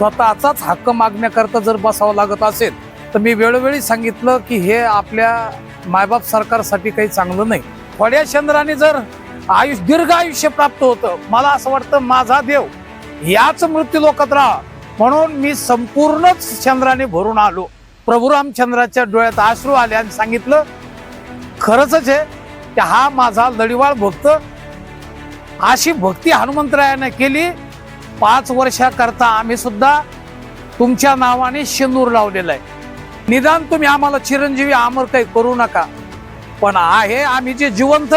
स्वतःचाच हक्क मागण्याकरता जर बसावं लागत असेल तर मी वेळोवेळी सांगितलं की हे आपल्या मायबाप सरकारसाठी काही चांगलं नाही. थोड्या चंद्राने जर आयुष्य दीर्घ आयुष्य प्राप्त होतं मला असं वाटतं माझा देव याच मृत्यू लोकात राहा. म्हणून मी संपूर्णच चंद्राने भरून आलो. प्रभू रामचंद्राच्या डोळ्यात आश्रू आले आणि सांगितलं खरंच आहे की हा माझा लढीवाळ भक्त अशी भक्ती हनुमंतरायाने केली पाच वर्षाकरता आम्ही सुद्धा तुमच्या नावाने शेंदूर लावलेला आहे. निदान तुम्ही आम्हाला चिरंजीवी आमर काही करू नका. पण आहे आम्ही जे जिवंत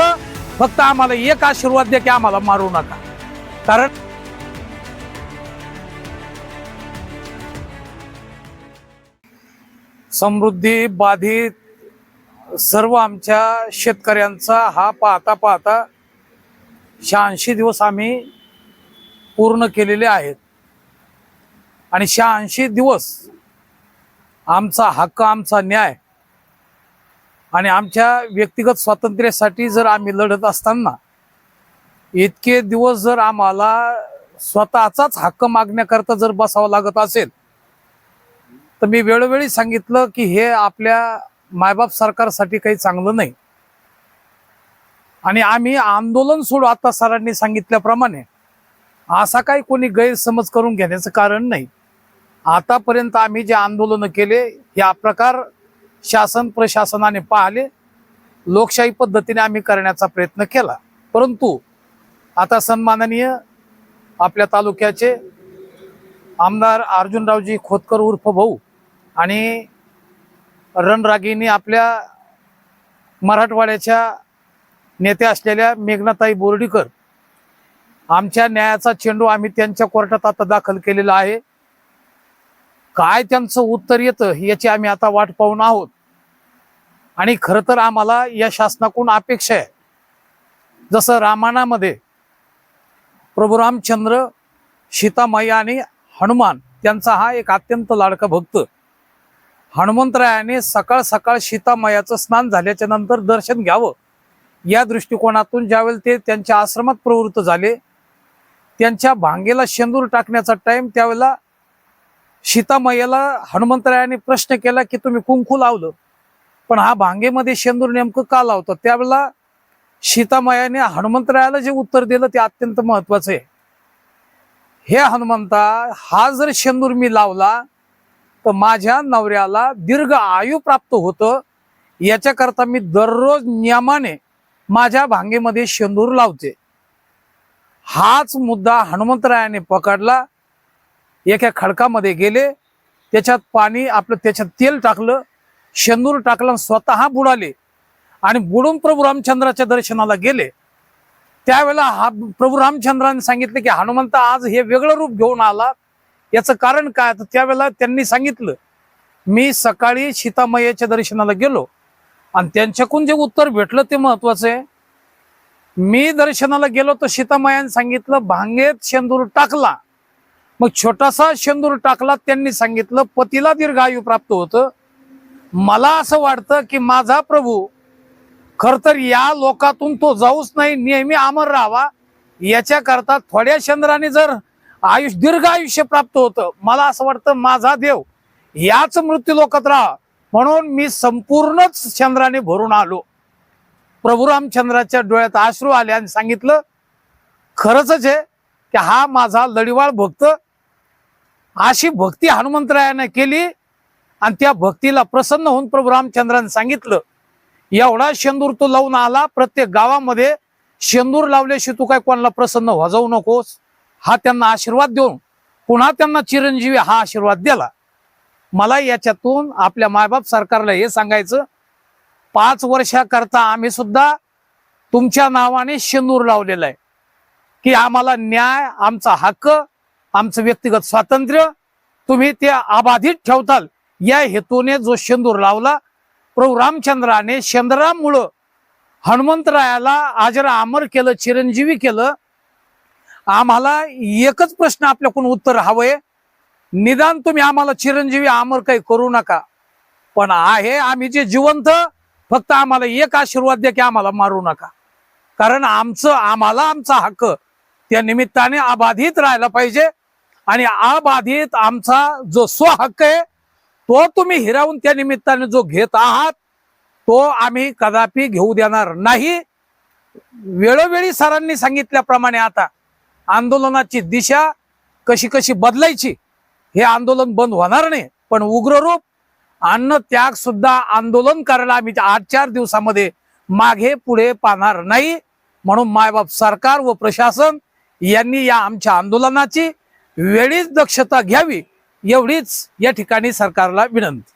फक्त आम्हाला एक आशीर्वाद द्या की आम्हाला मारू नका. कारण समृद्धी बाधित सर्व आमच्या शेतकऱ्यांचा हा पाहता पाहता शहाऐंशी दिवस आम्ही पूर्ण केलेले आहेत. आणि शहाऐंशी दिवस आमचा हक्क आमचा न्याय आणि आमच्या व्यक्तिगत स्वातंत्र्यासाठी जर आम्ही लढत असताना इतके दिवस जर आम्हाला स्वतःचाच हक्क मागण्याकरता जर बसावं लागत असेल तर मी वेळोवेळी सांगितलं की हे आपल्या मायबाप सरकारसाठी काही चांगलं नाही. आणि आम्ही आंदोलन सोडू आता सरांनी सांगितल्याप्रमाणे असा काही कोणी गैरसमज करून घेण्याचं कारण नाही. आतापर्यंत आम्ही जे आंदोलन केले या प्रकार शासन प्रशासनाने पाहिले. लोकशाही पद्धतीने आम्ही करण्याचा प्रयत्न केला. परंतु आता सन्माननीय आपल्या तालुक्याचे आमदार अर्जुनरावजी खोतकर उर्फ भाऊ आणि रणरागिनी आपल्या मराठवाड्याच्या नेत्या असलेल्या मेघनाताई बोर्डीकर आमच्या न्यायाचा चेंडू आम्ही त्यांच्या कोर्टात आता दाखल केलेला आहे. काय त्यांचं उत्तर येतं याची आम्ही आता वाट पाहून आहोत. आणि खरं तर आम्हाला या शासनाकडून अपेक्षा आहे. जसं रामायणामध्ये प्रभू रामचंद्र सीतामाई आणि हनुमान त्यांचा हा एक अत्यंत लाडका भक्त. हनुमंतरायाने सकाळ सकाळ सीतामायाचं स्नान झाल्याच्यानंतर दर्शन घ्यावं. या दृष्टिकोनातून ज्यावेळी ते त्यांच्या आश्रमात प्रवृत्त झाले त्यांच्या भांगेला शेंदूर टाकण्याचा टाइम त्यावेळेला सीतामय्याला हनुमंतरायाने प्रश्न केला की तुम्ही कुंकू लावलं. पण हा भांगेमध्ये शेंदूर नेमकं का लावतं? त्यावेळेला सीतामयाने हनुमंतरायाला जे उत्तर दिलं ते अत्यंत महत्वाचं आहे. हे हनुमंता हा जर शेंदूर मी लावला तर माझ्या नवऱ्याला दीर्घ आयु प्राप्त होतं. याच्याकरता मी दररोज नियमाने माझ्या भांगेमध्ये शेंदूर लावते. हाच मुद्दा हनुमंतरायाने पकडला. एका खडकामध्ये गेले. त्याच्यात पाणी आपलं त्याच्यात तेल टाकलं. शेंदूर टाकलं स्वतः बुडाले. आणि बुडून प्रभू रामचंद्राच्या दर्शनाला गेले. त्यावेळेला हा प्रभू रामचंद्राने सांगितलं की हनुमंत आज हे वेगळं रूप घेऊन आला. याचं कारण काय? तर त्यावेळेला त्यांनी सांगितलं मी सकाळी सीतामय्याच्या दर्शनाला गेलो. आणि त्यांच्याकडून जे उत्तर भेटलं ते महत्वाचं आहे. मी दर्शनाला गेलो तर सीतामायाने सांगितलं भांगेत शेंदूर टाकला. मग छोटासा शेंदूर टाकला त्यांनी सांगितलं पतीला दीर्घ आयु प्राप्त होतं. मला असं वाटतं की माझा प्रभू खर तर या लोकातून तो जाऊच नाही नेहमी अमर राहावा. याच्याकरता थोड्या चंद्राने जर आयुष्य दीर्घ आयुष्य प्राप्त होतं मला असं वाटतं माझा देव याच मृत्यू लोकात राहा. म्हणून मी संपूर्णच चंद्राने भरून आलो. प्रभू रामचंद्राच्या डोळ्यात आश्रू आले आणि सांगितलं खरंच आहे की हा माझा लढीवाळ भक्त अशी भक्ती हनुमंतरायाने केली आणि त्या भक्तीला प्रसन्न होऊन प्रभू रामचंद्राने सांगितलं एवढा शेंदूर तो लावून आला प्रत्येक गावामध्ये शेंदूर लावल्याशिवाय तू काय कोणाला प्रसन्न वाजवू नकोस? हा त्यांना आशीर्वाद देऊन पुन्हा त्यांना चिरंजीवी हा आशीर्वाद दिला. मला याच्यातून आपल्या मायबाप सरकारला हे सांगायचं पाच वर्षाकरता आम्ही सुद्धा तुमच्या नावाने शेंदूर लावलेला आहे. की आम्हाला न्याय आमचा हक्क आमचं व्यक्तिगत स्वातंत्र्य तुम्ही ते अबाधित ठेवताल. या हेतूने जो शेंदूर लावला प्रभू रामचंद्राने शेंद्रामुळं हनुमंतरायाला आजरा अमर केलं चिरंजीवी केलं. आम्हाला एकच प्रश्न आपल्याकडून उत्तर हवंय. निदान तुम्ही आम्हाला चिरंजीवी अमर काही करू नका. पण आहे आम्ही जे जिवंत फक्त आम्हाला एक आशीर्वाद द्या की आम्हाला मारू नका. कारण आमचं आम्हाला आमचा हक्क त्या निमित्ताने अबाधित राहायला पाहिजे. आणि अबाधित आमचा जो स्वहक्क आहे तो तुम्ही हिरावून त्या निमित्ताने जो घेत आहात तो आम्ही कदापि घेऊ देणार नाही. वेळोवेळी सरांनी सांगितल्याप्रमाणे आता आंदोलनाची दिशा कशी कशी बदलायची हे आंदोलन बंद होणार नाही. पण उग्ररूप अन्न त्याग सुद्धा आंदोलन करायला आम्ही आठ चार दिवसामध्ये मागे पुढे पाहणार नाही. म्हणून मायबाप सरकार व प्रशासन यांनी या आमच्या आंदोलनाची वेळीच दक्षता घ्यावी एवढीच या ठिकाणी सरकारला विनंती.